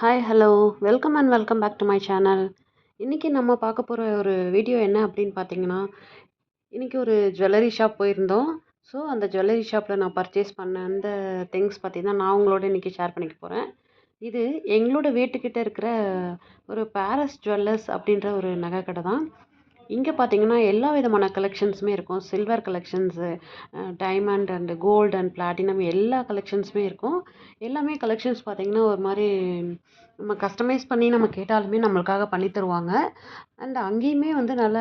Hi hello welcome and welcome back to my channel இன்றைக்கி நம்ம பார்க்க போகிற ஒரு வீடியோ என்ன அப்படின்னு பார்த்தீங்கன்னா இன்றைக்கி ஒரு ஜுவல்லரி ஷாப் போயிருந்தோம். ஸோ அந்த ஜுவல்லரி ஷாப்பில் நான் பர்ச்சேஸ் பண்ண அந்த திங்ஸ் பற்றி தான் நான் உங்களோட இன்றைக்கி ஷேர் பண்ணிக்க போகிறேன் இது எங்களோட வீட்டுக்கிட்ட இருக்கிற ஒரு பாரஸ் ஜுவல்லர்ஸ் அப்படின்ற ஒரு நகை கடை தான். இங்கே பார்த்தீங்கன்னா எல்லா விதமான கலெக்ஷன்ஸுமே இருக்கும். Silver collections diamond and gold and platinum எல்லா கலெக்ஷன்ஸுமே இருக்கும். எல்லாமே கலெக்ஷன்ஸ் பார்த்திங்கன்னா ஒரு மாதிரி நம்ம கஸ்டமைஸ் பண்ணி நம்ம கேட்டாலுமே நம்மளுக்காக பண்ணி தருவாங்க. அண்ட் அங்கேயுமே வந்து நல்ல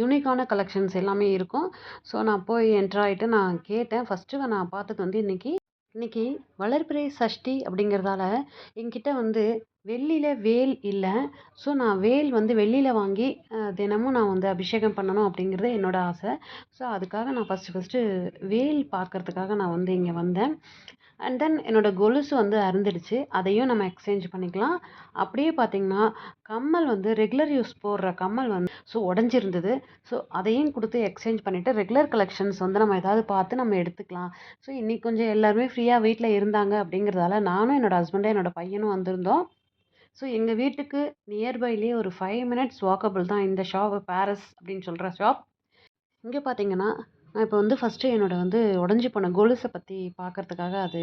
யூனிக்கான கலெக்ஷன்ஸ் எல்லாமே இருக்கும். ஸோ நான் போய் என்ட்ரு ஆகிட்டு நான் கேட்டேன். ஃபஸ்ட்டு நான் பார்த்தது வந்து இன்றைக்கி இன்றைக்கி வளர்பிறை சஷ்டி அப்படிங்கிறதால என்கிட்ட வந்து வெள்ளியில் வேல் இல்லை. ஸோ நான் வேல் வந்து வெள்ளியில் வாங்கி தினமும் நான் வந்து அபிஷேகம் பண்ணணும் அப்படிங்கிறது என்னோடய ஆசை. ஸோ அதுக்காக நான் ஃபஸ்ட்டு ஃபஸ்ட்டு வேல் பார்க்குறதுக்காக நான் வந்து இங்கே வந்தேன். அண்ட் தென் என்னோடய கொலுசு வந்து அறுந்துடுச்சு அதையும் நம்ம எக்ஸ்சேஞ்ச் பண்ணிக்கலாம். அப்படியே பார்த்திங்கன்னா கம்மல் வந்து ரெகுலர் யூஸ் போடுற கம்மல் வந்து ஸோ உடஞ்சிருந்தது. ஸோ அதையும் கொடுத்து எக்ஸ்சேஞ்ச் பண்ணிவிட்டு ரெகுலர் கலெக்ஷன்ஸ் வந்து நம்ம ஏதாவது பார்த்து நம்ம எடுத்துக்கலாம். ஸோ இன்றைக்கி கொஞ்சம் எல்லாருமே ஃப்ரீயாக வீட்டில் இருந்தாங்க அப்படிங்கிறதால நானும் என்னோடய ஹஸ்பண்டும் என்னோடய பையனும் வந்திருந்தோம். ஸோ எங்கள் வீட்டுக்கு நியர்பைலேயே ஒரு ஃபைவ் மினிட்ஸ் வாக்கபிள் தான் இந்த ஷாப் பேரஸ் அப்படின்னு சொல்கிற ஷாப் இங்கே பார்த்தீங்கன்னா நான் இப்போ வந்து ஃபஸ்ட்டு என்னோடய வந்து உடஞ்சி போன கொலுசை பற்றி பார்க்குறதுக்காக அது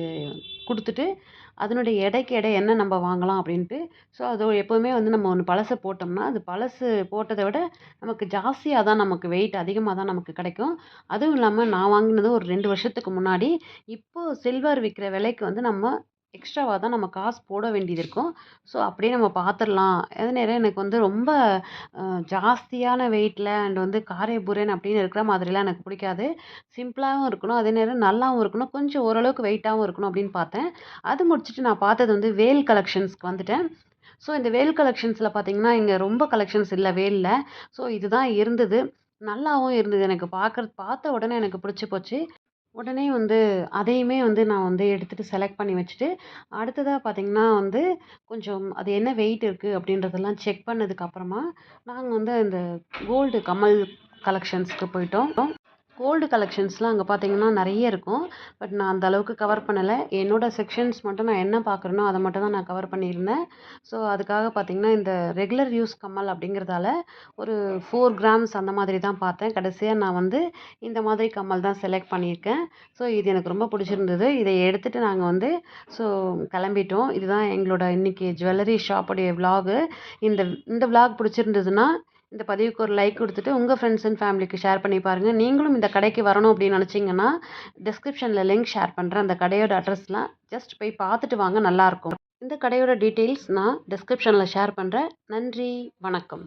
கொடுத்துட்டு அதனுடைய எடைக்கு எடை என்ன நம்ம வாங்கலாம் அப்படின்ட்டு ஸோ அது எப்போவுமே வந்து நம்ம ஒன்று பழசை போட்டோம்னா அது பழசு போட்டதை விட நமக்கு ஜாஸ்தியாக தான் நமக்கு வெயிட் அதிகமாக தான் நமக்கு கிடைக்கும். அதுவும் இல்லாமல் நான் வாங்கினது ஒரு ரெண்டு வருஷத்துக்கு முன்னாடி இப்போது சில்வர் விற்கிற விலைக்கு வந்து நம்ம எக்ஸ்ட்ராவாக தான் நம்ம காசு போட வேண்டியது இருக்கும். ஸோ அப்படியே நம்ம பார்த்துடலாம் அதே நேரம் எனக்கு வந்து ரொம்ப ஜாஸ்தியான வெயிட்டில் அண்ட் வந்து காரே புரேன் அப்படின்னு இருக்கிற மாதிரிலாம் எனக்கு பிடிக்காது. சிம்பிளாகவும் இருக்கணும். அதே நேரம் நல்லாவும் இருக்கணும். கொஞ்சம் ஓரளவுக்கு வெயிட்டாகவும் இருக்கணும் அப்படின்னு பார்த்தேன். அது முடிச்சுட்டு நான் பார்த்தது வந்து வேல் கலெக்ஷன்ஸ்க்கு வந்துட்டேன். ஸோ இந்த வேல் கலெக்ஷன்ஸில் பார்த்தீங்கன்னா இங்கே ரொம்ப கலெக்ஷன்ஸ் இல்லை வேலில். ஸோ இதுதான் இருந்தது. நல்லாவும் இருந்தது. எனக்கு பார்க்குறது பார்த்த உடனே எனக்கு பிடிச்சி போச்சு. உடனே வந்து அதையுமே வந்து நான் வந்து எடுத்துகிட்டு செலக்ட் பண்ணி வச்சுட்டு அடுத்ததாக பார்த்திங்கன்னா வந்து கொஞ்சம் அது என்ன வெயிட் இருக்குது அப்படின்றதெல்லாம் செக் பண்ணதுக்கப்புறமா நாங்கள் வந்து அந்த கோல்டு கமல் கலெக்ஷன்ஸ்க்கு போயிட்டோம். கோல்டு கலெக்ஷன்ஸ்லாம் அங்கே பார்த்தீங்கன்னா நிறைய இருக்கும். பட் நான் அந்த அளவுக்கு கவர் பண்ணலை. என்னோடய செக்ஷன்ஸ் மட்டும் நான் என்ன பார்க்குறேனோ அதை மட்டும் தான் நான் கவர் பண்ணியிருந்தேன். ஸோ அதுக்காக பார்த்தீங்கன்னா இந்த ரெகுலர் யூஸ் கம்மல் அப்படிங்கிறதால ஒரு ஃபோர் கிராம்ஸ் அந்த மாதிரி தான் பார்த்தேன். கடைசியாக நான் வந்து இந்த மாதிரி கம்மல் தான் செலக்ட் பண்ணியிருக்கேன். ஸோ இது எனக்கு ரொம்ப பிடிச்சிருந்தது. இதை எடுத்துகிட்டு நாங்கள் வந்து ஸோ கிளம்பிட்டோம். இதுதான் எங்களோட இன்றைக்கி ஜுவல்லரி ஷாப்புடைய விலாகு இந்த இந்த விலாக் பிடிச்சிருந்ததுன்னா இந்த பதிவுக்கு ஒரு லைக் கொடுத்துட்டு உங்கள் ஃப்ரெண்ட்ஸ் அண்ட் ஃபேமிலிக்கு ஷேர் பண்ணி பாருங்கள் நீங்களும் இந்த கடைக்கு வரணும் அப்படின்னு நினச்சிங்கன்னா டிஸ்கிரிப்ஷனில் லிங்க் ஷேர் பண்ணுறேன் அந்த கடையோட அட்ரஸ்லாம் ஜஸ்ட் போய் பார்த்துட்டு வாங்க நல்லாயிருக்கும் இந்த கடையோட டீட்டெயில்ஸ் நான் டிஸ்கிரிப்ஷனில் ஷேர் பண்ணுறேன் நன்றி வணக்கம்.